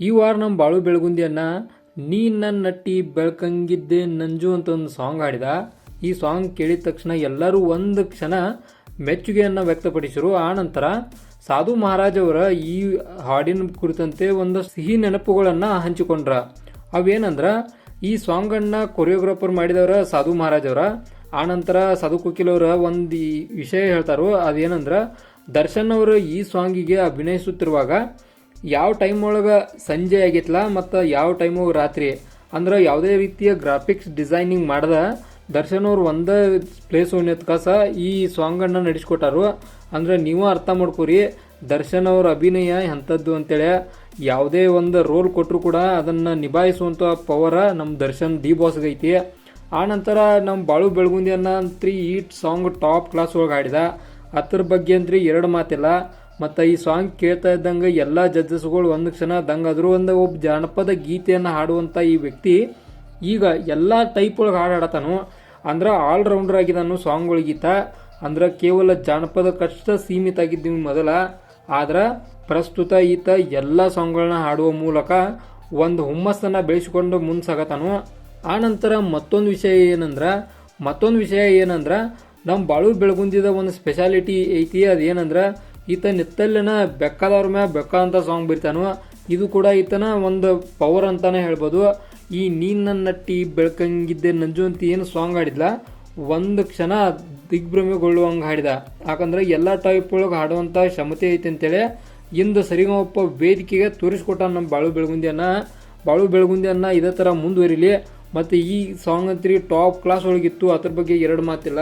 ಈ ವಾರ ನಮ್ಮ ಬಾಳು ಬೆಳಗುಂದಿಯನ್ನ ನೀ ನನ್ನ ನಟ್ಟಿ ಬೆಳ್ಕಂಗಿದ್ದೆ ನಂಜು ಅಂತ ಒಂದು ಸಾಂಗ್ ಹಾಡಿದ. ಈ ಸಾಂಗ್ ಕೇಳಿದ ತಕ್ಷಣ ಎಲ್ಲರೂ ಒಂದು ಕ್ಷಣ ಮೆಚ್ಚುಗೆಯನ್ನು ವ್ಯಕ್ತಪಡಿಸಿದರು ಆ ನಂತರ ಸಾಧು ಮಹಾರಾಜ್ ಅವರ ಈ ಹಾಡಿನ ಕುರಿತಂತೆ ಒಂದು ಸಿಹಿ ನೆನಪುಗಳನ್ನು ಹಂಚಿಕೊಂಡ್ರ. ಅವೇನಂದ್ರ, ಈ ಸಾಂಗನ್ನು ಕೊರಿಯೋಗ್ರಾಫರ್ ಮಾಡಿದವರ ಸಾಧು ಮಹಾರಾಜ್ ಅವರ. ಆನಂತರ ಸಾಧು ಕುಕಿಲ್ ಅವರ ಒಂದು ವಿಷಯ ಹೇಳ್ತಾರೋ ಅದೇನಂದ್ರ, ದರ್ಶನ್ ಅವರು ಈ ಸಾಂಗಿಗೆ ಅಭಿನಯಿಸುತ್ತಿರುವಾಗ ಯಾವ ಟೈಮ್ ಒಳಗೆ ಸಂಜೆ ಆಗಿತ್ತಲ್ಲ ಮತ್ತು ಯಾವ ಟೈಮು ರಾತ್ರಿ? ಅಂದ್ರೆ ಯಾವುದೇ ರೀತಿಯ ಗ್ರಾಫಿಕ್ಸ್ ಡಿಸೈನಿಂಗ್ ಮಾಡ್ದ ದರ್ಶನ್ ಅವ್ರು ಒಂದೇ ಪ್ಲೇಸ್ ಕಸ ಈ ಸಾಂಗನ್ನು ನಡೆಸ್ಕೊಟ್ಟಾರು. ಅಂದ್ರೆ ನೀವು ಅರ್ಥ ಮಾಡ್ಕೊರಿ, ದರ್ಶನ್ ಅವ್ರ ಅಭಿನಯ ಎಂಥದ್ದು ಅಂತೇಳಿ. ಯಾವುದೇ ಒಂದು ರೋಲ್ ಕೊಟ್ಟರು ಕೂಡ ಅದನ್ನು ನಿಭಾಯಿಸುವಂಥ ಪವರ ನಮ್ಮ ದರ್ಶನ್ ದಿ ಬಾಸ್ಗೈತಿ ಆ ನಂತರ ನಮ್ಮ ಬಾಳು ಬೆಳಗುಂದಿಯನ್ನ ಅಂತ್ರಿ ಈ ಸಾಂಗ್ ಟಾಪ್ ಕ್ಲಾಸ್ ಒಳಗೆ ಆಡಿದ ಅದ್ರ ಬಗ್ಗೆ ಅಂತ್ರಿ ಎರಡು ಮಾತಿಲ್ಲ. ಮತ್ತು ಈ ಸಾಂಗ್ ಕೇಳ್ತಾ ಇದ್ದಂಗೆ ಎಲ್ಲ ಜಡ್ಜಸ್ಗಳು ಒಂದು ಕ್ಷಣ ದಂಗಾದ್ರು ಒಂದು ಒಬ್ಬ ಜಾನಪದ ಗೀತೆಯನ್ನು ಹಾಡುವಂಥ ಈ ವ್ಯಕ್ತಿ ಈಗ ಎಲ್ಲ ಟೈಪ್ ಒಳಗೆ ಹಾಡು ಹಾಡತಾನು ಅಂದ್ರೆ ಆಲ್ರೌಂಡರ್ ಆಗಿದ್ದಾನು ಸಾಂಗ್ಗಳಿಗೀತ ಅಂದ್ರೆ ಕೇವಲ ಜಾನಪದ ಕಷ್ಟ ಸೀಮಿತ ಆಗಿದ್ದೀವಿ ಮೊದಲ. ಆದ್ರೆ ಪ್ರಸ್ತುತ ಈತ ಎಲ್ಲ ಸಾಂಗ್ಗಳನ್ನ ಹಾಡುವ ಮೂಲಕ ಒಂದು ಹುಮ್ಮಸ್ಸನ್ನು ಬೆಳೆಸಿಕೊಂಡು ಮುಂದೆ ಆ ನಂತರ ಮತ್ತೊಂದು ವಿಷಯ ಏನಂದ್ರೆ, ಮತ್ತೊಂದು ವಿಷಯ ಏನಂದ್ರೆ ನಮ್ಮ ಬಾಳು ಬೆಳಗುಂದಿದ ಒಂದು ಸ್ಪೆಷಾಲಿಟಿ ಐತಿ, ಅದೇನಂದ್ರೆ ಈತ ನಿತ್ತಲ್ಲಿನ ಬೆಕ್ಕದವ್ರ ಮ್ಯಾ ಬೆಕ್ಕ ಅಂತ ಸಾಂಗ್ ಬಿರ್ತಾನು. ಇದು ಕೂಡ ಈತನ ಒಂದು ಪವರ್ ಅಂತಾನೆ ಹೇಳ್ಬೋದು. ಈ ನೀನ್ ನನ್ನ ನಟ್ಟಿ ಬೆಳ್ಕಂಗಿದ್ದೆ ನಂಜು ಅಂತ ಏನು ಸಾಂಗ್ ಹಾಡಿದ್ಲ? ಒಂದು ಕ್ಷಣ ದಿಗ್ಭ್ರಮೆಗೊಳ್ಳುವಂಗೆ ಹಾಡಿದ. ಯಾಕಂದ್ರೆ ಎಲ್ಲ ಟೈಪ್ ಒಳಗೆ ಹಾಡುವಂಥ ಕ್ಷಮತೆ ಐತೆ ಅಂತೇಳಿ ಇಂದು ಸರಿಗಮಪ್ಪ ವೇದಿಕೆಗೆ ತೋರಿಸ್ಕೊಟ್ಟ ನಮ್ಮ ಬಾಳು ಬೆಳಗುಂದಿಯನ್ನ ಬಾಳು ಬೆಳಗುಂದಿಯನ್ನ ಇದೇ ಥರ ಮುಂದುವರಿಲಿ. ಮತ್ತು ಈ ಸಾಂಗ್ ಅಂತೀರಿ ಟಾಪ್ ಕ್ಲಾಸ್ ಒಳಗಿತ್ತು. ಅದ್ರ ಬಗ್ಗೆ ಎರಡು ಮಾತಿಲ್ಲ.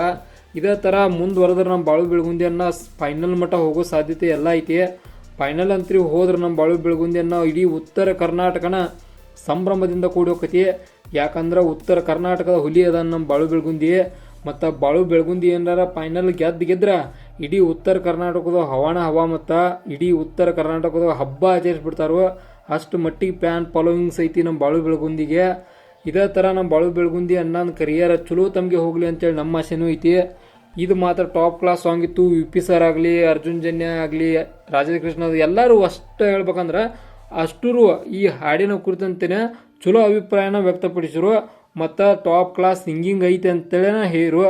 ಇದೇ ಥರ ಮುಂದುವರೆದ್ರೆ ನಮ್ಮ ಬಾಳು ಬೆಳಗುಂದಿಯನ್ನ ಫೈನಲ್ ಮಟ್ಟ ಹೋಗೋ ಸಾಧ್ಯತೆ ಎಲ್ಲ ಐತಿ. ಫೈನಲ್ ಅಂತ್ರಿ ಹೋದ್ರೆ ನಮ್ಮ ಬಾಳು ಬೆಳಗುಂದಿಯನ್ನು ಇಡೀ ಉತ್ತರ ಕರ್ನಾಟಕನ ಸಂಭ್ರಮದಿಂದ ಕೂಡಿ ಹೋಗತಿ ಯಾಕಂದ್ರೆ ಉತ್ತರ ಕರ್ನಾಟಕದ ಹುಲಿ ಅದ ನಮ್ಮ ಬಾಳು ಬೆಳಗುಂದಿ. ಮತ್ತು ಬಾಳು ಬೆಳಗುಂದಿ ಏನಾರ ಫೈನಲ್ ಗೆದ್ದು ಗೆದ್ರ ಇಡೀ ಉತ್ತರ ಕರ್ನಾಟಕದ ಹವಾನ ಹವಾ ಮತ್ತು ಇಡೀ ಉತ್ತರ ಕರ್ನಾಟಕದ ಹಬ್ಬ ಆಚರಿಸ್ಬಿಡ್ತಾರೋ ಅಷ್ಟು ಮಟ್ಟಿಗೆ ಫ್ಯಾನ್ ಫಾಲೋವಿಂಗ್ಸ್ ಐತಿ ನಮ್ಮ ಬಾಳು ಬೆಳಗುಂದಿಗೆ. ಇದೇ ಥರ ನಮ್ಮ ಬಾಳು ಬೆಳಗುಂದಿ ಅನ್ನೋದು ಕರಿಯರ್ ಚಲೋ ತಮಗೆ ಹೋಗಲಿ ಅಂತೇಳಿ ನಮ್ಮ ಆಸೆನೂ ಐತಿ. ಇದು ಮಾತ್ರ ಟಾಪ್ ಕ್ಲಾಸ್ ಸಾಂಗ್ ಇತ್ತು ಯು ಪಿ ಸರ್ ಆಗಲಿ, ಅರ್ಜುನ್ ಜನ್ಯ ಆಗಲಿ ರಾಜೇಂದ್ರ ರಾಜಕೃಷ್ಣ ಎಲ್ಲರೂ ಅಷ್ಟು ಹೇಳ್ಬೇಕಂದ್ರೆ ಅಷ್ಟರು ಈ ಹಾಡಿನ ಕುರಿತಂತೆಯೇ ಚಲೋ ಅಭಿಪ್ರಾಯನ ವ್ಯಕ್ತಪಡಿಸಿರು. ಮತ್ತು ಟಾಪ್ ಕ್ಲಾಸ್ ಸಿಂಗಿಂಗ್ ಐತೆ ಅಂತೇಳೇನ ಹೇರು.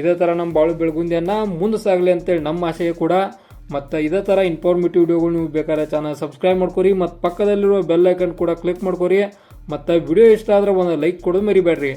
ಇದೇ ಥರ ನಮ್ಮ ಬಾಳು ಬೆಳಗುಂದಿಯನ್ನು ಮುಂದೆ ಸಾಗಲಿ ಅಂತೇಳಿ ನಮ್ಮ ಆಶಯ ಕೂಡ. ಮತ್ತು ಇದೇ ಥರ ಇನ್ಫಾರ್ಮೇಟಿವ್ ವಿಡಿಯೋಗಳು ನೀವು ಬೇಕಾದ್ರೆ ಚಾನಲ್ ಸಬ್ಸ್ಕ್ರೈಬ್ ಮಾಡ್ಕೊರಿ. ಮತ್ತು ಪಕ್ಕದಲ್ಲಿರುವ ಬೆಲ್ ಐಕನ್ ಕೂಡ ಕ್ಲಿಕ್ ಮಾಡ್ಕೊರಿ. ಮತ್ತು ವಿಡಿಯೋ ಇಷ್ಟ ಆದ್ರೆ ಒಂದು ಲೈಕ್ ಕೊಡೋದು ಮರಿಬೇಡ್ರಿ.